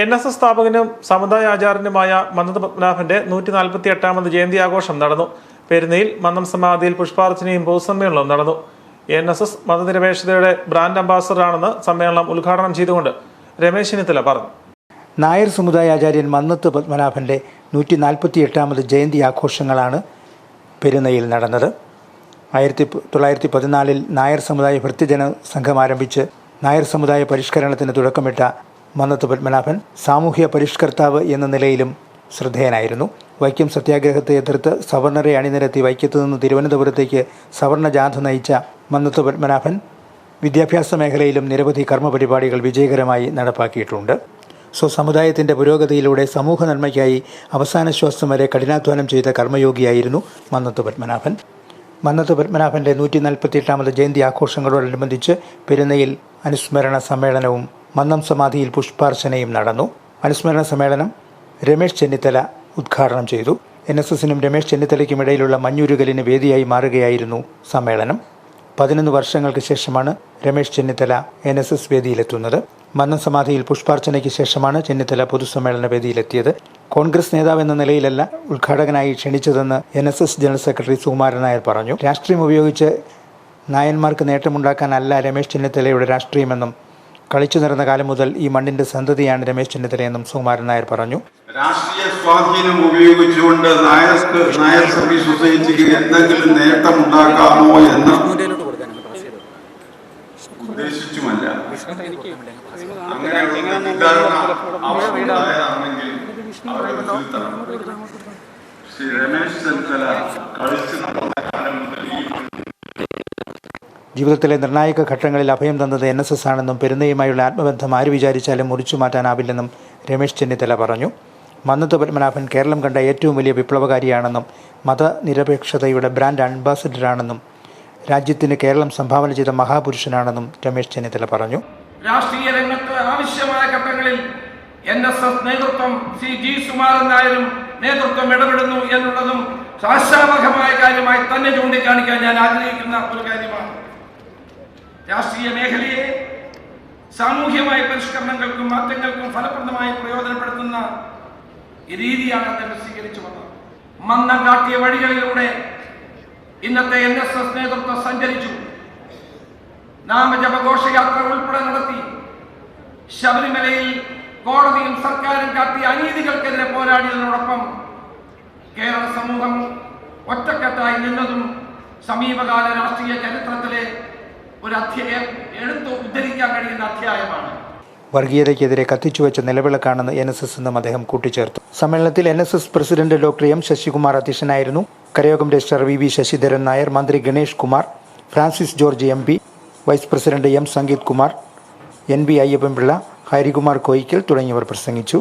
N S S സ്ഥാപകനും സമുദായ ആചാര്യനുമായ മന്നത്ത് പത്മനാഭന്റെ നൂറ്റി നാൽപ്പത്തി എട്ടാമത് ജയന്തി ആഘോഷം നടന്നു. പെരുന്നയിൽ മന്നം സമാധിയിൽ പുഷ്പാർച്ചനയും പൊതുസമ്മേളനവും നടന്നു. എൻ എസ് എസ് മതനിരപേക്ഷതയുടെ ബ്രാൻഡ് അംബാസഡറാണെന്ന് സമ്മേളനം ഉദ്ഘാടനം ചെയ്തുകൊണ്ട് രമേശ് ചെന്നിത്തല പറഞ്ഞു. നായർ സമുദായ ആചാര്യൻ മന്നത്ത് പത്മനാഭന്റെ നൂറ്റി നാൽപ്പത്തി എട്ടാമത് ജയന്തി ആഘോഷങ്ങളാണ് പെരുന്നയിൽ നടന്നത്. ആയിരത്തി തൊള്ളായിരത്തി പതിനാലിൽ നായർ സമുദായ ഭൃത്യജന സംഘം ആരംഭിച്ച് നായർ സമുദായ പരിഷ്കരണത്തിന് തുടക്കമിട്ട മന്നത്ത് പത്മനാഭൻ സാമൂഹ്യ പരിഷ്കർത്താവ് എന്ന നിലയിലും ശ്രദ്ധേയനായിരുന്നു. വൈക്കം സത്യാഗ്രഹത്തെ എതിർത്ത് സവർണരെ അണിനിരത്തി വൈക്കത്തു നിന്ന് തിരുവനന്തപുരത്തേക്ക് സവർണ ജാഥ നയിച്ച മന്നത്ത് പത്മനാഭൻ വിദ്യാഭ്യാസ മേഖലയിലും നിരവധി കർമ്മപരിപാടികൾ വിജയകരമായി നടപ്പാക്കിയിട്ടുണ്ട്. സ്വസമുദായത്തിന്റെ പുരോഗതിയിലൂടെ സമൂഹ നന്മയ്ക്കായി അവസാന ശ്വാസം വരെ കഠിനാധ്വാനം ചെയ്ത കർമ്മയോഗിയായിരുന്നു മന്നത്ത് പത്മനാഭൻ. മന്നത്ത് പത്മനാഭന്റെ നൂറ്റി നാൽപ്പത്തി എട്ടാമത് ജയന്തി ആഘോഷങ്ങളോടനുബന്ധിച്ച് പെരുന്നയിൽ അനുസ്മരണ സമ്മേളനവും മന്നം സമാധിയിൽ പുഷ്പാർച്ചനയും നടന്നു. അനുസ്മരണ സമ്മേളനം രമേശ് ചെന്നിത്തല ഉദ്ഘാടനം ചെയ്തു. എൻ എസ് എസിനും രമേശ് ചെന്നിത്തലയ്ക്കും ഇടയിലുള്ള മഞ്ഞുരുകലിന് വേദിയായി മാറുകയായിരുന്നു സമ്മേളനം. പതിനൊന്ന് വർഷങ്ങൾക്ക് ശേഷമാണ് Ramesh Chennithala N S S വേദിയിലെത്തുന്നത്. Mannam സമാധിയിൽ പുഷ്പാർച്ചനയ്ക്ക് ശേഷമാണ് ചെന്നിത്തല പൊതുസമ്മേളന വേദിയിലെത്തിയത്. കോൺഗ്രസ് നേതാവ് എന്ന നിലയിലല്ല ഉദ്ഘാടകനായി ക്ഷണിച്ചതെന്ന് N S S general secretary Sukumaran Nair പറഞ്ഞു. രാഷ്ട്രീയം ഉപയോഗിച്ച് നായന്മാർക്ക് നേട്ടമുണ്ടാക്കാനല്ല രമേശ് ചെന്നിത്തലയുടെ രാഷ്ട്രീയമെന്നും കളിച്ചു നിറന്ന കാലം മുതൽ ഈ മണ്ണിന്റെ സന്തതിയാണ് രമേശ് ചെന്നിത്തലയെന്നും സുകുമാരൻ നായർ പറഞ്ഞു. രാഷ്ട്രീയ സ്വാധീനം ഉപയോഗിച്ചുകൊണ്ട് നായർ നായർ സർവീസ് സൊസൈറ്റിക്ക് എന്തെങ്കിലും നേട്ടം ഉണ്ടാക്കാമോ എന്ന് ഉദ്ദേശിച്ചുമല്ല നടന്ന കാലം മുതൽ ഈ ജീവിതത്തിലെ നിർണായക ഘട്ടങ്ങളിൽ അഭയം തന്നത് എൻ എസ് എസ് ആണെന്നും പെരുന്നയുമായുള്ള ആത്മബന്ധം ആര് വിചാരിച്ചാലും മുറിച്ചു മാറ്റാനാവില്ലെന്നും രമേശ് ചെന്നിത്തല പറഞ്ഞു. മന്നത്ത് പത്മനാഭൻ കേരളം കണ്ട ഏറ്റവും വലിയ വിപ്ലവകാരിയാണെന്നും മതനിരപേക്ഷതയുടെ ബ്രാൻഡ് അംബാസഡറാണെന്നും രാജ്യത്തിന് കേരളം സംഭാവന ചെയ്ത മഹാപുരുഷനാണെന്നും രമേശ് ചെന്നിത്തല പറഞ്ഞു. രാഷ്ട്രീയ രംഗത്ത് ആവശ്യമായ ഘട്ടങ്ങളിൽ എൻ എസ് എസ് നേതൃത്വം സി ജി സുമാരൻ നായരും നേതൃത്വം ഇടപെടുന്നു എന്നുള്ളതും ആശാവഹമായ കാര്യമായി തന്നെ ചൂണ്ടിക്കാണിക്കാൻ ഞാൻ ആഗ്രഹിക്കുന്ന ഒരു കാര്യമാണ്. രാഷ്ട്രീയ മേഖലയെ സാമൂഹ്യമായ പരിഷ്കരണങ്ങൾക്കും മാറ്റങ്ങൾക്കും ഫലപ്രദമായി പ്രയോജനപ്പെടുത്തുന്ന രീതിയാണ് അദ്ദേഹം സ്വീകരിച്ചു വന്നത്. മന്ദം കാട്ടിയ വഴികളിലൂടെ ഇന്നത്തെ എൻ എസ് എസ് നേതൃത്വം സഞ്ചരിച്ചു. നാമജപഘോഷയാത്ര ഉൾപ്പെടെ നടത്തി. ശബരിമലയിൽ കോടതിയും സർക്കാരും കാട്ടിയ അനീതികൾക്കെതിരെ പോരാടിയതിനോടൊപ്പം കേരള സമൂഹം ഒറ്റക്കെട്ടായി നിന്നതും സമീപകാല രാഷ്ട്രീയ ചരിത്രത്തിലെ ഒരു എടുത്തു ഉദ്ധരിക്കാൻ കഴിയുന്ന അധ്യായമാണ്. വർഗീയതയ്ക്കെതിരെ കത്തിച്ചുവെച്ച നിലവിളക്കാണെന്ന് എൻ എസ് എസ് എന്നും അദ്ദേഹം കൂട്ടിച്ചേർത്തു. സമ്മേളനത്തിൽ N S S president doctor M Sasikumar അധ്യക്ഷനായിരുന്നു. കരയോഗം registrar V V Sasidharan Nair മന്ത്രി Ganesh Kumar Francis George M P vice president M Sangeeth Kumar N B Ayyappanpillai Harikumar Koyikkal തുടങ്ങിയവർ പ്രസംഗിച്ചു.